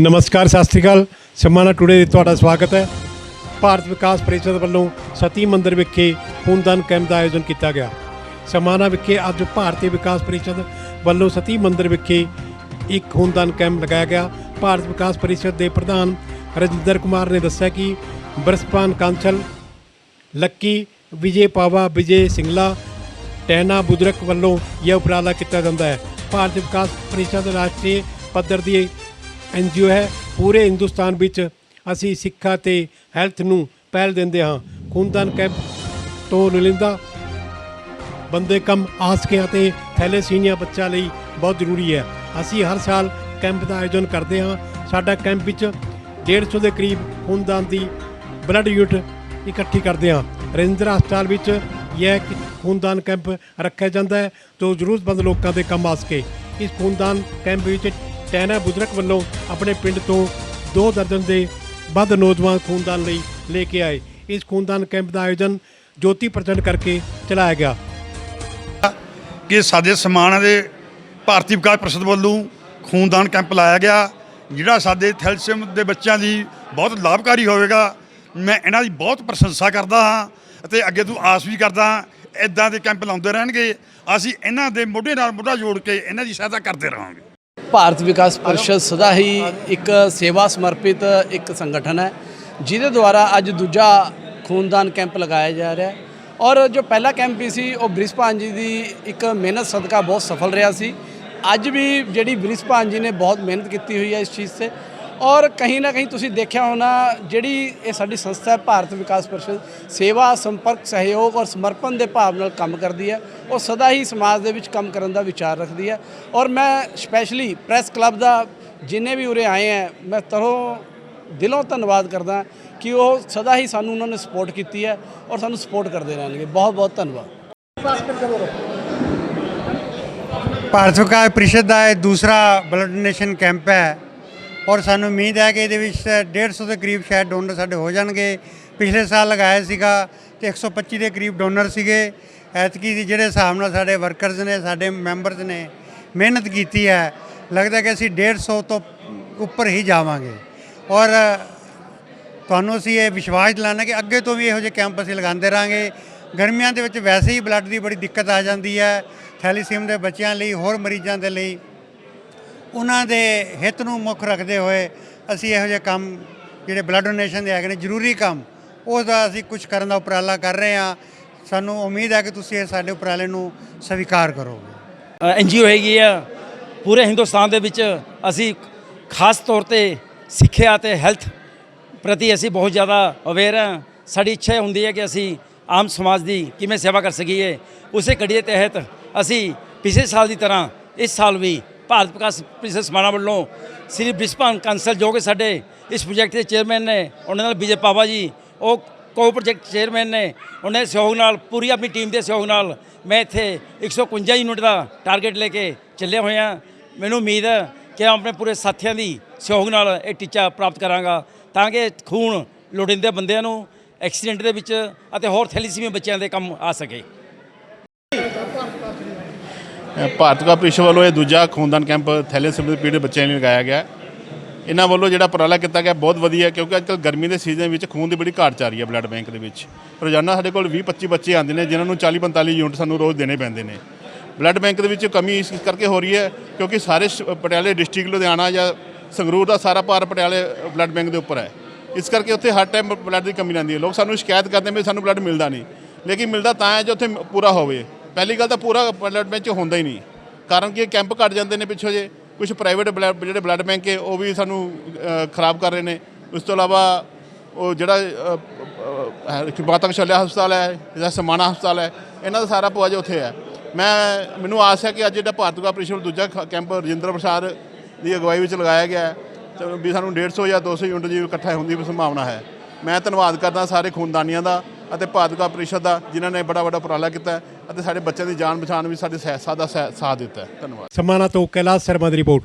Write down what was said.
ਨਮਸਕਾਰ, ਸਤਿ ਸ਼੍ਰੀ ਅਕਾਲ। ਸਮਾਨਾ ਟੁਡੇ ਤੁਹਾਡਾ ਸਵਾਗਤ ਹੈ। ਭਾਰਤ ਵਿਕਾਸ ਪਰਿਸ਼ਦ ਵੱਲੋਂ ਸਤੀ ਮੰਦਰ ਵਿਖੇ ਖੂਨਦਾਨ ਕੈਂਪ ਦਾ ਆਯੋਜਨ ਕੀਤਾ ਗਿਆ। ਸਮਾਨਾ ਵਿਖੇ ਅੱਜ ਭਾਰਤੀ ਵਿਕਾਸ ਪਰਿਸ਼ਦ ਵੱਲੋਂ ਸਤੀ ਮੰਦਰ ਵਿਖੇ ਇੱਕ ਖੂਨਦਾਨ ਕੈਂਪ ਲਗਾਇਆ ਗਿਆ। ਭਾਰਤ ਵਿਕਾਸ ਪਰਿਸ਼ਦ ਦੇ ਪ੍ਰਧਾਨ ਰਜਿੰਦਰ ਕੁਮਾਰ ਨੇ ਦੱਸਿਆ ਕਿ ਬਰਸਪਾਨ ਕਾਂਸਲ ਲੱਕੀ, ਵਿਜੇ ਪਾਵਾ, ਵਿਜੇ ਸਿੰਗਲਾ, ਟੈਨਾ ਬੁਦਰਕ ਵੱਲੋਂ ਇਹ ਉਪਰਾਲਾ ਕੀਤਾ ਜਾਂਦਾ ਹੈ। ਭਾਰਤ ਵਿਕਾਸ ਪਰਿਸ਼ਦ ਰਾਸ਼ਟਰੀ ਪੱਧਰ ਦੀ ਐਨਜੀਓ ਹੈ, ਪੂਰੇ ਹਿੰਦੁਸਤਾਨ ਵਿੱਚ ਅਸੀਂ ਸਿੱਖਿਆ ਤੇ ਹੈਲਥ ਨੂੰ ਪਹਿਲ ਦਿੰਦੇ ਹਾਂ। ਖੂਨਦਾਨ ਕੈਂਪ ਤੋਂ ਨੁਲਿੰਦਾ ਬੰਦੇ ਕਮ ਆਸਕਿਆਂ ਤੇ ਥੈਲੇਸੀਮੀਆ ਬੱਚਾ ਲਈ ਬਹੁਤ ਜ਼ਰੂਰੀ ਹੈ। ਅਸੀਂ ਹਰ ਸਾਲ ਕੈਂਪ ਦਾ ਆਯੋਜਨ ਕਰਦੇ ਹਾਂ। ਸਾਡਾ ਕੈਂਪ ਵਿੱਚ 150 ਦੇ ਕਰੀਬ ਖੂਨਦਾਨ ਦੀ ਬਲੱਡ ਯੂਨਿਟ ਇਕੱਠੀ ਕਰਦੇ ਹਾਂ। ਰਜਿੰਦਰਾ ਹਸਪਤਾਲ ਵਿੱਚ ਇਹ ਖੂਨਦਾਨ ਕੈਂਪ ਰੱਖਿਆ ਜਾਂਦਾ ਹੈ, ਜੋ ਜ਼ਰੂਰਤਮੰਦ ਲੋਕਾਂ ਦੇ ਕੰਮ ਆ ਸਕੇ ਇਸ ਖੂਨਦਾਨ ਕੈਂਪ ਵਿੱਚ ਟੈਨਾ ਬੁਜ਼ਰਕ ਵੱਲੋਂ ਆਪਣੇ ਪਿੰਡ ਤੋਂ ਦੋ ਦਰਜਨ ਦੇ ਵੱਧ ਨੌਜਵਾਨ ਖੂਨਦਾਨ ਲਈ ਲੈ ਕੇ ਆਏ। ਇਸ ਖੂਨਦਾਨ ਕੈਂਪ ਦਾ ਆਯੋਜਨ ਜੋਤੀ ਪ੍ਰਚੰਡ ਕਰਕੇ ਚਲਾਇਆ ਗਿਆ। ਕਿ ਸਾਡੇ ਸਮਾਨ ਦੇ ਭਾਰਤੀ ਵਿਕਾਸ ਪ੍ਰੀਸ਼ਦ ਵੱਲੋਂ ਖੂਨਦਾਨ ਕੈਂਪ ਲਾਇਆ ਗਿਆ, ਜਿਹੜਾ ਸਾਡੇ ਥੈਲਸੀਅਮ ਦੇ ਬੱਚਿਆਂ ਦੀ ਬਹੁਤ ਲਾਭਕਾਰੀ ਹੋਵੇਗਾ। ਮੈਂ ਇਹਨਾਂ ਦੀ ਬਹੁਤ ਪ੍ਰਸ਼ੰਸਾ ਕਰਦਾ ਹਾਂ ਅਤੇ ਅੱਗੇ ਤੋਂ ਆਸ ਵੀ ਕਰਦਾ ਹਾਂ ਇਦਾਂ ਦੇ ਕੈਂਪ ਲਾਉਂਦੇ ਰਹਿਣਗੇ। ਅਸੀਂ ਇਹਨਾਂ ਦੇ ਮੋਢੇ ਨਾਲ ਮੋਢਾ ਜੋੜ ਕੇ ਇਹਨਾਂ ਦੀ ਸਹਾਇਤਾ ਕਰਦੇ ਰਹਾਂਗੇ। ਭਾਰਤ ਵਿਕਾਸ ਪਰਿਸ਼ਦ ਸਦਾ ਹੀ ਇੱਕ ਸੇਵਾ ਸਮਰਪਿਤ ਇੱਕ ਸੰਗਠਨ ਹੈ ਜਿਹਦੇ ਦੁਆਰਾ ਅੱਜ ਦੂਜਾ ਖੂਨਦਾਨ ਕੈਂਪ ਲਗਾਇਆ ਜਾ ਰਿਹਾ ਹੈ। ਔਰ ਜੋ ਪਹਿਲਾ ਕੈਂਪ ਵੀ ਸੀ ਉਹ ਬ੍ਰਿਸਪਾਨ ਜੀ ਦੀ ਇੱਕ ਮਿਹਨਤ ਸਦਕਾ ਬਹੁਤ ਸਫਲ ਰਿਹਾ ਸੀ। ਅੱਜ ਵੀ ਜਿਹੜੀ ਬ੍ਰਿਸਪਾਨ ਜੀ ਨੇ ਬਹੁਤ ਮਿਹਨਤ ਕੀਤੀ ਹੋਈ ਹੈ ਇਸ ਚੀਜ਼ ਤੇ। ਔਰ ਕहीं ਨਾ ਕहीं ਤੁਸੀਂ ਦੇਖਿਆ ਹੋਣਾ ਜਿਹੜੀ ਇਹ ਸਾਡੀ ਸੰਸਥਾ ਹੈ, ਭਾਰਤ ਵਿਕਾਸ ਪਰਿਸ਼ਦ, ਸੇਵਾ, ਸੰਪਰਕ, ਸਹਿਯੋਗ ਔਰ ਸਮਰਪਣ ਦੇ ਭਾਵ ਨਾਲ ਕੰਮ ਕਰਦੀ ਹੈ। ਉਹ ਸਦਾ ਹੀ ਸਮਾਜ ਦੇ ਵਿੱਚ ਕੰਮ ਕਰਨ ਦਾ ਵਿਚਾਰ ਰੱਖਦੀ ਹੈ। ਔਰ ਮੈਂ ਸਪੈਸ਼ਲੀ ਪ੍ਰੈਸ ਕਲੱਬ ਦਾ ਜਿੰਨੇ ਵੀ ਉਰੇ ਆਏ ਹੈ, ਮੈਂ ਤਰੋਂ ਦਿਲੋਂ ਧੰਨਵਾਦ ਕਰਦਾ ਕਿ ਉਹ ਸਦਾ ਹੀ ਸਾਨੂੰ ਉਹਨਾਂ ਨੇ ਸਪੋਰਟ ਕੀਤੀ ਹੈ ਔਰ ਸਾਨੂੰ ਸਪੋਰਟ ਕਰਦੇ ਰਹਿਣਗੇ। ਬਹੁਤ ਬਹੁਤ ਧੰਨਵਾਦ। ਭਾਰਤ ਵਿਕਾਸ ਪ੍ਰੀਸ਼ਦ ਦਾ ਇਹ ਦੂਸਰਾ ਬਲੱਡ ਡੋਨੇਸ਼ਨ ਕੈਂਪ ਹੈ। ਔਰ ਸਾਨੂੰ ਉਮੀਦ ਹੈ ਕਿ ਇਹਦੇ ਵਿੱਚ 150 ਦੇ ਕਰੀਬ ਸ਼ਾਇਦ ਡੋਨਰ ਸਾਡੇ ਹੋ ਜਾਣਗੇ। ਪਿਛਲੇ ਸਾਲ ਲਗਾਇਆ ਸੀਗਾ ਤੇ 125 ਦੇ ਕਰੀਬ ਡੋਨਰ ਸੀਗੇ। ਐਤਕੀ ਦੀ ਜਿਹੜੇ ਹਿਸਾਬ ਨਾਲ ਸਾਡੇ ਵਰਕਰਸ ਨੇ, ਸਾਡੇ ਮੈਂਬਰਸ ਨੇ ਮਿਹਨਤ ਕੀਤੀ ਹੈ, ਲੱਗਦਾ ਕਿ ਅਸੀਂ 150 ਤੋਂ ਉੱਪਰ ਹੀ ਜਾਵਾਂਗੇ। ਔਰ ਤੁਹਾਨੂੰ ਅਸੀਂ ਇਹ ਵਿਸ਼ਵਾਸ ਦਿਲਾਣਾ ਕਿ ਅੱਗੇ ਤੋਂ ਵੀ ਇਹੋ ਜਿਹੇ ਕੈਂਪ ਅਸੀਂ ਲਗਾਉਂਦੇ ਰਾਂਗੇ ਗਰਮੀਆਂ ਦੇ ਵਿੱਚ ਵੈਸੇ ਹੀ ਬਲੱਡ ਦੀ ਬੜੀ ਦਿੱਕਤ ਆ ਜਾਂਦੀ ਹੈ, ਥੈਲੀਸੀਮ ਦੇ ਬੱਚਿਆਂ ਲਈ, ਹੋਰ ਮਰੀਜ਼ਾਂ ਦੇ ਲਈ। ਉਹਨਾਂ ਦੇ ਹਿੱਤ ਨੂੰ ਮੁੱਖ ਰੱਖਦੇ ਹੋਏ ਅਸੀਂ ਇਹੋ ਜਿਹੇ ਕੰਮ ਜਿਹੜੇ ਬਲੱਡ ਡੋਨੇਸ਼ਨ ਦੇ ਹੈਗੇ ਨੇ, ਜ਼ਰੂਰੀ ਕੰਮ ਉਸ ਦਾ ਅਸੀਂ ਕੁਝ ਕਰਨ ਦਾ ਉਪਰਾਲਾ ਕਰ ਰਹੇ ਹਾਂ। ਸਾਨੂੰ ਉਮੀਦ ਹੈ ਕਿ ਤੁਸੀਂ ਇਹ ਸਾਡੇ ਉਪਰਾਲੇ ਨੂੰ ਸਵੀਕਾਰ ਕਰੋਗੇ। ਐਨਜੀਓ ਹੈਗੀ ਆ, ਪੂਰੇ ਹਿੰਦੁਸਤਾਨ ਦੇ ਵਿੱਚ ਅਸੀਂ ਖਾਸ ਤੌਰ ਤੇ ਸਿੱਖਿਆ ਤੇ ਹੈਲਥ ਪ੍ਰਤੀ ਅਸੀਂ ਬਹੁਤ ਜ਼ਿਆਦਾ ਅਵੇਅਰ ਹਾਂ। ਸਾਡੀ ਇੱਛਾ ਹੁੰਦੀ ਹੈ ਕਿ ਅਸੀਂ ਆਮ ਸਮਾਜ ਦੀ ਕਿਵੇਂ ਸੇਵਾ ਕਰ ਸਕੀਏ। ਉਸੇ ਕੜੀ ਤਹਿਤ ਅਸੀਂ ਪਿਛਲੇ ਸਾਲ ਦੀ ਤਰ੍ਹਾਂ ਇਸ ਸਾਲ ਵੀ ਭਾਰਤ ਵਿਕਾਸ ਪ੍ਰੀਸ਼ਦ ਸਮਾਣਾ ਵੱਲੋਂ ਸ੍ਰੀ ਬ੍ਰਿਸਪਾਨ ਕੰਸਲ ਜੋ ਕਿ ਸਾਡੇ ਇਸ ਪ੍ਰੋਜੈਕਟ ਦੇ ਚੇਅਰਮੈਨ ਨੇ, ਉਹਨਾਂ ਨਾਲ ਵਿਜੇ ਪਾਵਾ ਜੀ, ਉਹ ਕੋ ਪ੍ਰੋਜੈਕਟ ਚੇਅਰਮੈਨ ਨੇ, ਉਹਨਾਂ ਦੇ ਸਹਿਯੋਗ ਨਾਲ, ਪੂਰੀ ਆਪਣੀ ਟੀਮ ਦੇ ਸਹਿਯੋਗ ਨਾਲ ਮੈਂ ਇੱਥੇ 151 ਯੂਨਿਟ ਦਾ ਟਾਰਗੇਟ ਲੈ ਕੇ ਚੱਲੇ ਹੋਏ ਹਾਂ। ਮੈਨੂੰ ਉਮੀਦ ਹੈ ਕਿ ਮੈਂ ਆਪਣੇ ਪੂਰੇ ਸਾਥੀਆਂ ਦੀ ਸਹਿਯੋਗ ਨਾਲ ਇਹ ਟੀਚਾ ਪ੍ਰਾਪਤ ਕਰਾਂਗਾ, ਤਾਂ ਕਿ ਖੂਨ ਲੋੜੀਂਦੇ ਬੰਦਿਆਂ ਨੂੰ ਐਕਸੀਡੈਂਟ ਦੇ ਵਿੱਚ ਅਤੇ ਹੋਰ ਥੈਲੀਸੀਮੀਆ ਬੱਚਿਆਂ ਦੇ ਕੰਮ ਆ ਸਕੇ। ਭਾਰਤ ਕਾ ਪ੍ਰੀਸ਼ਦ ਵੱਲੋਂ ਇਹ ਦੂਜਾ ਖੂਨਦਾਨ ਕੈਂਪ ਥੈਲੇਸੀਮੀਆ ਦੇ ਪੀੜਤ ਬੱਚਿਆਂ ਲਈ ਲਗਾਇਆ ਗਿਆ। ਇਹਨਾਂ ਵੱਲੋਂ ਜਿਹੜਾ ਉਪਰਾਲਾ ਕੀਤਾ ਗਿਆ, ਬਹੁਤ ਵਧੀਆ ਕਿਉਂਕਿ ਅੱਜ ਕੱਲ੍ਹ ਗਰਮੀ ਦੇ ਸੀਜ਼ਨ ਵਿੱਚ ਖੂਨ ਦੀ ਬੜੀ ਘਾਟ ਚੱਲ ਰਹੀ ਹੈ ਬਲੱਡ ਬੈਂਕ ਦੇ ਵਿੱਚ। ਰੋਜ਼ਾਨਾ ਸਾਡੇ ਕੋਲ 20 25 ਬੱਚੇ ਆਉਂਦੇ ਨੇ, ਜਿਨ੍ਹਾਂ ਨੂੰ 40 45 ਯੂਨਿਟ ਸਾਨੂੰ ਰੋਜ਼ ਦੇਣੇ ਪੈਂਦੇ ਨੇ। ਬਲੱਡ ਬੈਂਕ ਦੇ ਵਿੱਚ ਕਮੀ ਇਸ ਕਰਕੇ ਹੋ ਰਹੀ ਹੈ, ਕਿਉਂਕਿ ਸਾਰੇ ਪਟਿਆਲੇ ਡਿਸਟ੍ਰਿਕਟ ਲੁਧਿਆਣਾ ਜਾਂ ਸੰਗਰੂਰ ਦਾ ਸਾਰਾ ਭਾਰ ਪਟਿਆਲੇ ਬਲੱਡ ਬੈਂਕ ਦੇ ਉੱਪਰ ਹੈ। ਇਸ ਕਰਕੇ ਉੱਥੇ ਹਰ ਟਾਈਮ ਬਲੱਡ ਦੀ ਕਮੀ ਰਹਿੰਦੀ ਹੈ। ਲੋਕ ਸਾਨੂੰ ਸ਼ਿਕਾਇਤ ਕਰਦੇ ਨੇ ਵੀ ਸਾਨੂੰ ਬਲੱਡ ਮਿਲਦਾ ਨਹੀਂ। ਲੇਕਿਨ ਮਿਲਦਾ ਤਾਂ ਹੈ ਜੇ ਉੱਥੇ ਪੂਰਾ ਹੋਵੇ। ਪਹਿਲੀ ਗੱਲ ਤਾਂ ਪੂਰਾ ਬਲੱਡ ਬੈਂਕ ਹੁੰਦਾ ਹੀ ਨਹੀਂ। ਕਾਰਨ ਕਿ ਇਹ ਕੈਂਪ ਘਟ ਜਾਂਦੇ ਨੇ ਪਿੱਛੋਂ ਜੇ। ਕੁਝ ਪ੍ਰਾਈਵੇਟ ਜਿਹੜੇ ਬਲੱਡ ਬੈਂਕ ਹੈ ਉਹ ਵੀ ਸਾਨੂੰ ਖਰਾਬ ਕਰ ਰਹੇ ਨੇ। ਉਸ ਤੋਂ ਇਲਾਵਾ ਉਹ ਜਿਹੜਾ ਅ, ਅ, ਹਸਪਤਾਲ ਹੈ ਜਾਂ ਸਮਾਣਾ ਹਸਪਤਾਲ ਹੈ ਇਹਨਾਂ ਦਾ ਸਾਰਾ ਪੁਆਜ ਉੱਥੇ ਹੈ। ਮੈਂ ਮੈਨੂੰ ਆਸ ਹੈ ਕਿ ਅੱਜ ਜਿਹੜਾ ਭਾਰਤ ਦਾ ਪ੍ਰੀਸ਼ਦ ਦੂਜਾ ਕੈਂਪ ਰਜਿੰਦਰ ਪ੍ਰਸਾਦ ਦੀ ਅਗਵਾਈ ਵਿੱਚ ਲਗਾਇਆ ਗਿਆ ਹੈ ਵੀ ਸਾਨੂੰ 150 ਜਾਂ 200 ਯੂਨਿਟ ਜੀ ਇਕੱਠਾ ਹੋਣ ਦੀ ਸੰਭਾਵਨਾ ਹੈ। ਮੈਂ ਧੰਨਵਾਦ ਕਰਦਾ ਸਾਰੇ ਖੂਨਦਾਨੀਆਂ ਦਾ। ਅਤੇ ਭਾਰਤ ਦਾ ਪ੍ਰੀਸ਼ਦ ਦਾ, ਜਿਨ੍ਹਾਂ ਨੇ ਬੜਾ ਵੱਡਾ ਉਪਰਾਲਾ ਕੀਤਾ ਅਤੇ ਸਾਡੇ ਬੱਚਿਆਂ ਦੀ ਜਾਣ ਪਛਾਣ ਵੀ ਸਾਡੇ ਸਹਿਸਾ ਦਾ ਸਹਿ- ਸਾਥ ਦਿੱਤਾ ਧੰਨਵਾਦ। ਸਮਾਨਾ ਤੋਂ ਕੈਲਾਸ਼ ਸ਼ਰਮਾ ਦੀ ਰਿਪੋਰਟ।